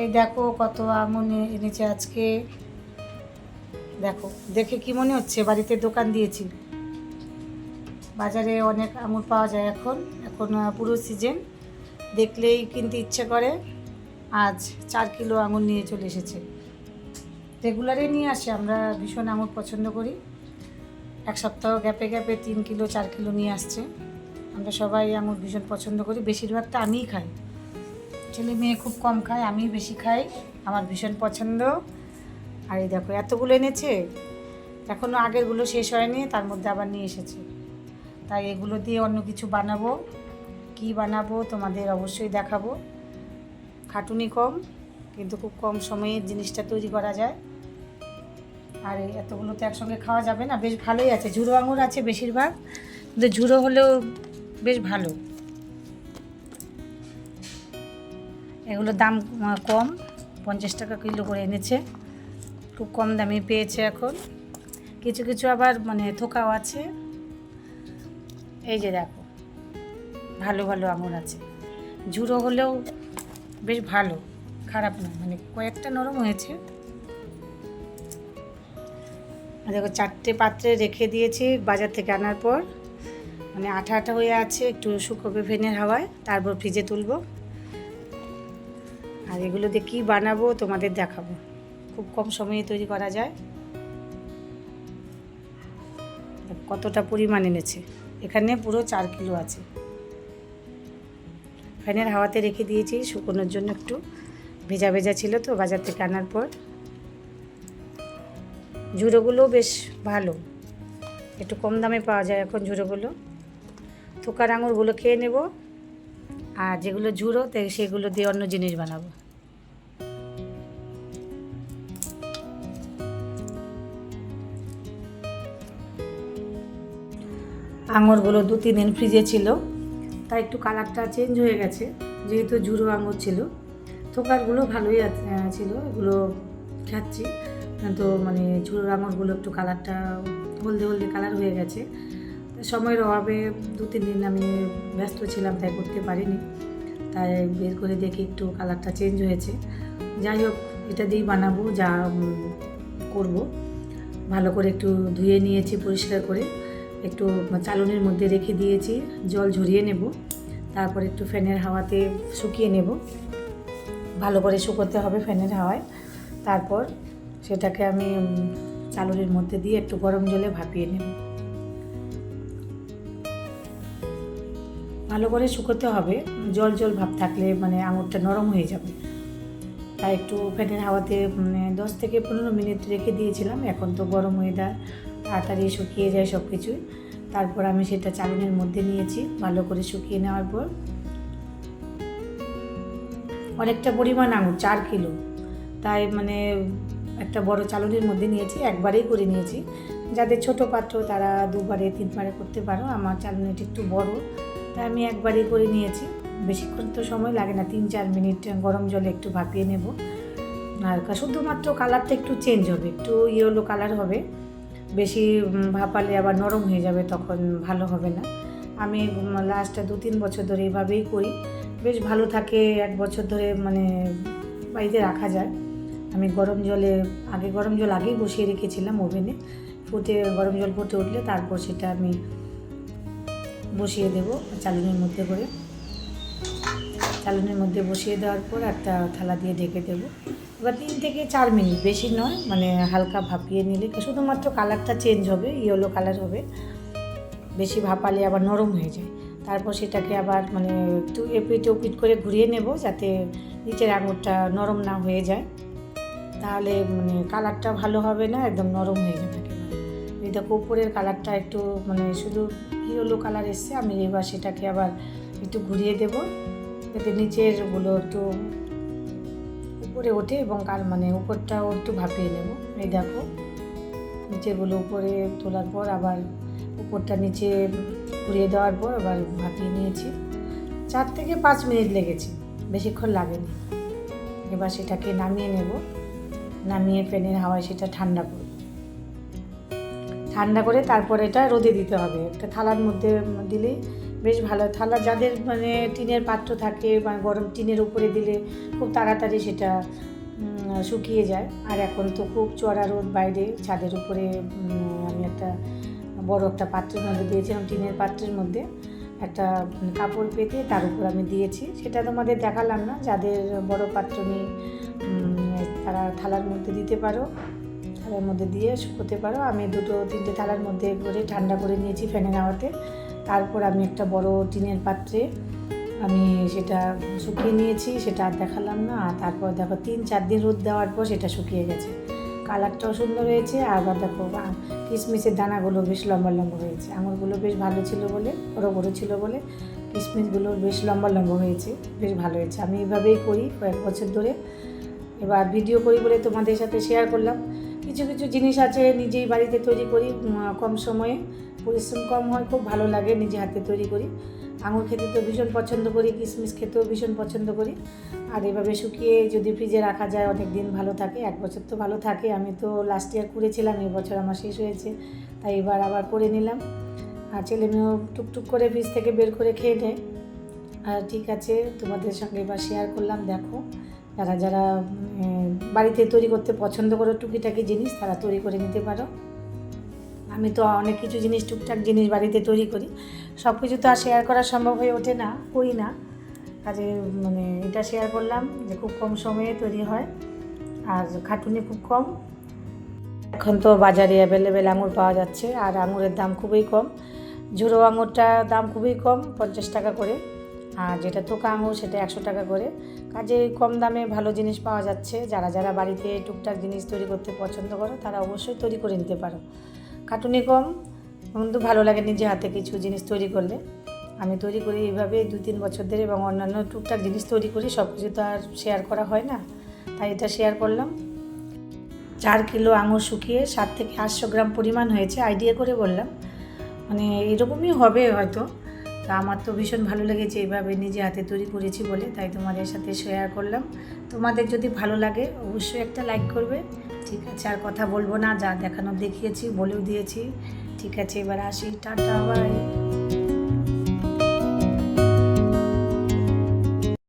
এই দেখো কত আঙুর এনেছে আজকে। দেখো, দেখে কি মনে হচ্ছে? বাড়িতে দোকান দিয়েছি। বাজারে অনেক আঙুর পাওয়া যায় এখন। এখন পুরো সিজন দেখলেই কিনতে ইচ্ছে করে। আজ চার কিলো আঙুর নিয়ে চলে এসেছে। রেগুলারে নিয়ে আসে, আমরা ভীষণ আঙুর পছন্দ করি। এক সপ্তাহ গ্যাপে গ্যাপে তিন কিলো, চার কিলো নিয়ে আসছে। আমরা সবাই আঙুর ভীষণ পছন্দ করি। বেশিরভাগটা আমিই খাই। ছেলে মেয়ে খুব কম খায় আমি বেশি খাই। আমার ভীষণ পছন্দ। আর এই দেখো, এতগুলো এনেছে এখনও আগেরগুলো শেষ হয়নি, তার মধ্যে আবার নিয়ে এসেছে। তাই এগুলো দিয়ে অন্য কিছু বানাবো। কি বানাবো তোমাদের অবশ্যই দেখাবো। খাটুনি কম, কিন্তু খুব কম সময়ে জিনিসটা তৈরি করা যায়। আর এতগুলো তো একসঙ্গে খাওয়া যাবে না, বেশ ভালোই আছে। ঝুড়ো আঙুর আছে বেশিরভাগ, কিন্তু ঝুড়ো হলেও বেশ ভালো। এগুলোর দাম কম, পঞ্চাশ টাকা কিলো করে এনেছে। খুব কম দামে পেয়েছে এখন। কিছু কিছু আবার মানে থোকাও আছে। এই যে দেখো, ভালো ভালো আঙুর আছে। ঝুড়ো হলেও বেশ ভালো, খারাপ না মানে কয়েকটা নরম হয়েছে। দেখো, চারটে পাত্রে রেখে দিয়েছি বাজার থেকে আনার পর। মানে আঠা আঠা হয়ে আছে, একটু শুকোবে ফেনের হাওয়ায়, তারপর ফ্রিজে তুলবো। আর এগুলো দিয়ে কী বানাবো তোমাদের দেখাবো। খুব কম সময়ে তৈরি করা যায়। কতটা পরিমাণ এনেছে? এখানে পুরো চার কিলো আছে। ফ্যানের হাওয়াতে রেখে দিয়েছি, শুকোনোর জন্য একটু। ভেজা ভেজা ছিল তো বাজার থেকে আনার পর। ঝুড়োগুলো বেশ ভালো। একটু কম দামে পাওয়া যায় এখন ঝুড়োগুলো। থোকার আঙুরগুলো খেয়ে নেব। আর যেগুলো ঝুড়ো সেগুলো দিয়ে অন্য জিনিস বানাবো। আঙুরগুলো দু তিন দিন ফ্রিজে ছিল, তাই একটু কালারটা চেঞ্জ হয়ে গেছে, যেহেতু ঝুড়ো আঙুর ছিল। থোকারগুলো ভালোই ছিল, এগুলো খাচ্ছি। তো মানে ঝুড়ো আঙুরগুলো একটু কালারটা হলদে হলদে কালার হয়ে গেছে। সময়ের অভাবে দু, তিন দিন আমি ব্যস্ত ছিলাম, তাই করতে পারিনি। তাই বের করে দেখি একটু কালারটা চেঞ্জ হয়েছে। যাই হোক, এটা দিয়েই বানাবো, যা করব। ভালো করে একটু ধুয়ে নিয়েছি, পরিষ্কার করে। একটু চালনির মধ্যে রেখে দিয়েছি, জল ঝরিয়ে নেব। তারপর একটু ফ্যানের হাওয়াতে শুকিয়ে নেব। ভালো করে শুকোতে হবে ফ্যানের হাওয়ায়। তারপর সেটাকে আমি চালনির মধ্যে দিয়ে একটু গরম জলে ভাপিয়ে নেব। ভালো করে শুকোতে হবে। জল জল ভাব থাকলে মানে আঙুরটা নরম হয়ে যাবে। তাই একটু ফ্যানের হাওয়াতে মানে দশ থেকে পনেরো মিনিট রেখে দিয়েছিলাম। এখন তো গরম ওয়েদার তাড়াতাড়ি শুকিয়ে যায় সব কিছুই তারপর আমি সেটা চালনের মধ্যে নিয়েছি, ভালো করে শুকিয়ে নেওয়ার পর। অনেকটা পরিমাণ আঙুর, চার কিলো। তাই মানে একটা বড় চালনির মধ্যে নিয়েছি, একবারেই করে নিয়েছি। যাদের ছোট পাত্র তারা দুবারে, তিনবারে করতে পারো। আমার চালনিটা একটু বড়। তাই আমি একবারই করে নিয়েছি। বেশিক্ষণ তো সময় লাগে না, তিন চার মিনিট গরম জলে একটু ভাপিয়ে নেব। আর শুধুমাত্র কালারটা একটু চেঞ্জ হবে, একটু ইয়েলো কালার হবে। বেশি ভাপালে আবার নরম হয়ে যাবে তখন ভালো হবে না। আমি লাস্ট দু তিন বছর ধরে এভাবেই করি। বেশ ভালো থাকে, এক বছর ধরে মানে বাড়িতে রাখা যায়। আমি গরম জলে, আগে গরম জল আগেই বসিয়ে রেখেছিলাম ওভেনে ফুটে গরম জল ফুটে উঠলে তারপর সেটা আমি বসিয়ে দেবো চালনির মধ্যে করে। চালনির মধ্যে বসিয়ে দেওয়ার পর একটা থালা দিয়ে ঢেকে দেবো। এবার তিন থেকে চার মিনিট, বেশি নয় মানে হালকা ভাপিয়ে নিলে শুধুমাত্র কালারটা চেঞ্জ হবে ইয়েলো কালার হবে। বেশি ভাপালে আবার নরম হয়ে যায়। তারপর সেটাকে আবার মানে একটু এপিট ওপিট করে ঘুরিয়ে নেব যাতে নিচের আঙুরটা নরম না হয়ে যায়। তাহলে মানে কালারটা ভালো হবে না, একদম নরম হয়ে যাবে। দেখো, উপরের কালারটা একটু মানে শুধু ইয়েলো কালার এসছে, আমি এবার সেটাকে আবার একটু ঘুরিয়ে দেব। যাতে নিচেরগুলো একটু উপরে ওঠে এবং কাল মানে উপরটাও একটু ভাপিয়ে নেব। এই দেখো নিচেগুলো উপরে তোলার পর আবার উপরটা নিচে ঘুরিয়ে দেওয়ার পর আবার ভাপিয়ে নিয়েছি। চার থেকে পাঁচ মিনিট লেগেছে, বেশিক্ষণ লাগেনি। এবার সেটাকে নামিয়ে নেব। নামিয়ে ফ্যানের হাওয়ায় সেটা ঠান্ডা করব। ঠান্ডা করে তারপর এটা রোদে দিতে হবে। একটা থালার মধ্যে দিলে বেশ ভালো। থালা যাদের মানে টিনের পাত্র থাকে বা গরম টিনের উপরে দিলে খুব তাড়াতাড়ি সেটা শুকিয়ে যায়। আর এখন তো খুব চড়া রোদ বাইরে, ছাদের উপরে আমি একটা বড় একটা পাত্রের মধ্যে দিয়েছিলাম টিনের পাত্রের মধ্যে। একটা কাপড় পেতে তার উপর আমি দিয়েছি। সেটা তোমাদের দেখালাম না, যাদের বড় পাত্র নেই তারা থালার মধ্যে দিতে পারো। থালার মধ্যে দিয়ে শুকোতে পারো। আমি দুটো, তিনটে থালার মধ্যে করে ঠান্ডা করে নিয়েছি ফ্যানের হাওয়াতে। তারপর আমি একটা বড় টিনের পাত্রে আমি সেটা শুকিয়ে নিয়েছি, সেটা আর দেখালাম না। আর তারপর দেখো, তিন, চার দিন রোদ দেওয়ার পর সেটা শুকিয়ে গেছে। কালারটাও সুন্দর হয়েছে। আবার দেখো কিশমিশের দানাগুলো বেশ লম্বা লম্বা হয়েছে। আঙুরগুলো বেশ ভালো ছিল বলে, বড়ো বড়ো ছিল বলে কিশমিশগুলো বেশ লম্বা লম্বা হয়েছে, বেশ ভালো হয়েছে। আমি এইভাবেই করি কয়েক বছর ধরে। এবার ভিডিও করি বলে তোমাদের সাথে শেয়ার করলাম। কিছু কিছু জিনিস আছে নিজেই বাড়িতে তৈরি করি কম সময়ে। পরিশ্রম কম হয়, খুব ভালো লাগে নিজে হাতে তৈরি করি। আঙুর খেতে তো ভীষণ পছন্দ করি কিশমিশ খেতেও ভীষণ পছন্দ করি। আর এভাবে শুকিয়ে যদি ফ্রিজে রাখা যায়, অনেক দিন ভালো থাকে, এক বছর তো ভালো থাকে। আমি তো লাস্ট ইয়ার করেছিলাম এই বছর আমার শেষ হয়েছে, তাই এবার আবার করে নিলাম। আর ছেলে মেয়েও টুকটুক করে ফ্রিজ থেকে বের করে খেয়ে নেয়। আর ঠিক আছে, তোমাদের সঙ্গে এবার শেয়ার করলাম, দেখো। যারা যারা বাড়িতে তৈরি করতে পছন্দ করো টুকিটাকি জিনিস, তারা তৈরি করে নিতে পারো। আমি তো অনেক কিছু জিনিস, টুকটাক জিনিস বাড়িতে তৈরি করি। সব কিছু তো আর শেয়ার করা সম্ভব হয়ে ওঠে না, করি না। কাজে মানে এটা শেয়ার করলাম যে খুব কম সময়ে তৈরি হয়, আর খাটুনি খুব কম। এখন তো বাজারে অ্যাভেলেবেল আঙুর পাওয়া যাচ্ছে, আর আঙুরের দাম খুবই কম। ঝুড়ো আঙুরটা দাম খুবই কম, পঞ্চাশ টাকা করে। আর যেটা তোকা আঙুর সেটা একশো টাকা করে। কাজে কম দামে ভালো জিনিস পাওয়া যাচ্ছে। যারা যারা বাড়িতে টুকটাক জিনিস তৈরি করতে পছন্দ করো, তারা অবশ্যই তৈরি করে নিতে পারো। খাটুনি কম কিন্তু ভালো লাগে নিজে হাতে কিছু জিনিস তৈরি করলে। আমি তৈরি করি এইভাবে দুই তিন বছর ধরে, এবং অন্যান্য টুকটাক জিনিস তৈরি করি সব কিছু তো আর শেয়ার করা হয় না। তাই এটা শেয়ার করলাম। চার কিলো আঙুর শুকিয়ে সাত থেকে আটশো গ্রাম পরিমাণ হয়েছে আইডিয়া করে বললাম। মানে এরকমই হবে হয়তো। তা আমার তো ভীষণ ভালো লেগেছে এইভাবে নিজে হাতে তৈরি করেছি বলে, তাই তোমাদের সাথে শেয়ার করলাম। তোমাদের যদি ভালো লাগে অবশ্যই একটা লাইক করবে। ঠিক আছে, আর কথা বলব না, যা দেখানো দেখিয়েছি, বলেও দিয়েছি। ঠিক আছে, এবার আসি, টাটা বাই